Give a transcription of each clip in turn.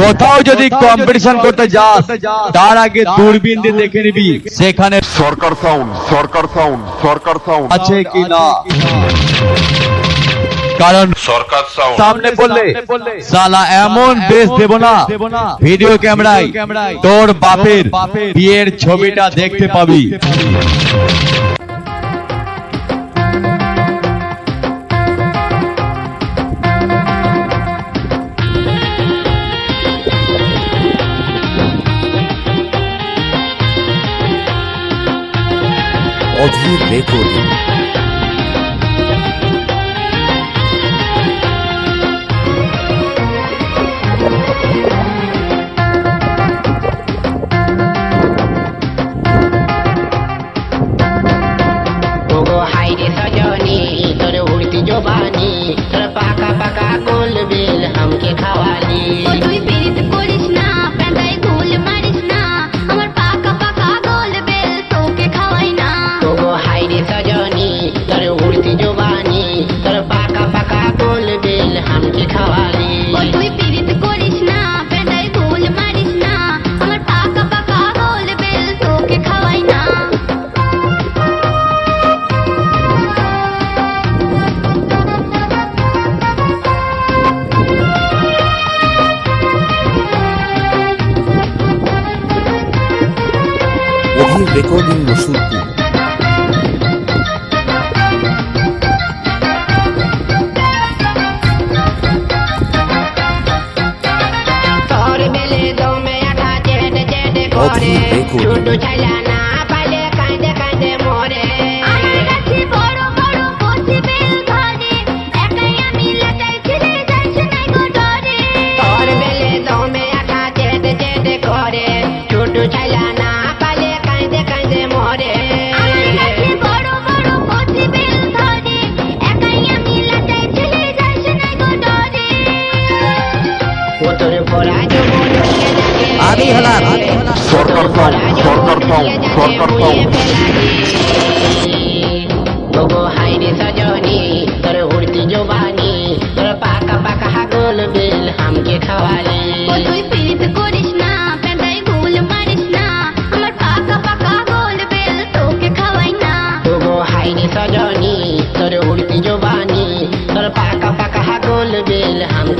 কোথাও যদি কম্পিটিশন করতে যাস তার আগে দূরবীন দিয়ে দেখে নিবি সেখানে Sarkar sound Sarkar sound Sarkar sound আছে কি না কারণ সরকার সামনে বললে সালা এমন বেশ দেব না। ভিডিও ক্যামেরায় তোর বাপের বিয়ের ছবিটা দেখতে পাবি। অধীর রেকর্ডিং। রেকর্ডিং রসুলপুর। অদ্ভুত রেকর্ডিং। आदि हलाल शॉर्ट करता हूँ शॉर्ट करता हूँ शॉर्ट करता हूँ তোগো হাইরে সজনি তোর উড়তি জবানি তোর পাকা পাকা হাগল বিল হামকে খাওয়ালে তুই পিরিত করিস না পেদাই ভুল মারিস না আমার পাকা পাকা হাগল বিল তোকে খাওয়াই না তোগো হাইরে সজনি তোর উড়তি জবানি তোর পাকা পাকা হাগল বিল হামকে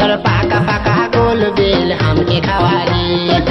तर पाका पाका गोल बेल हमके खवारी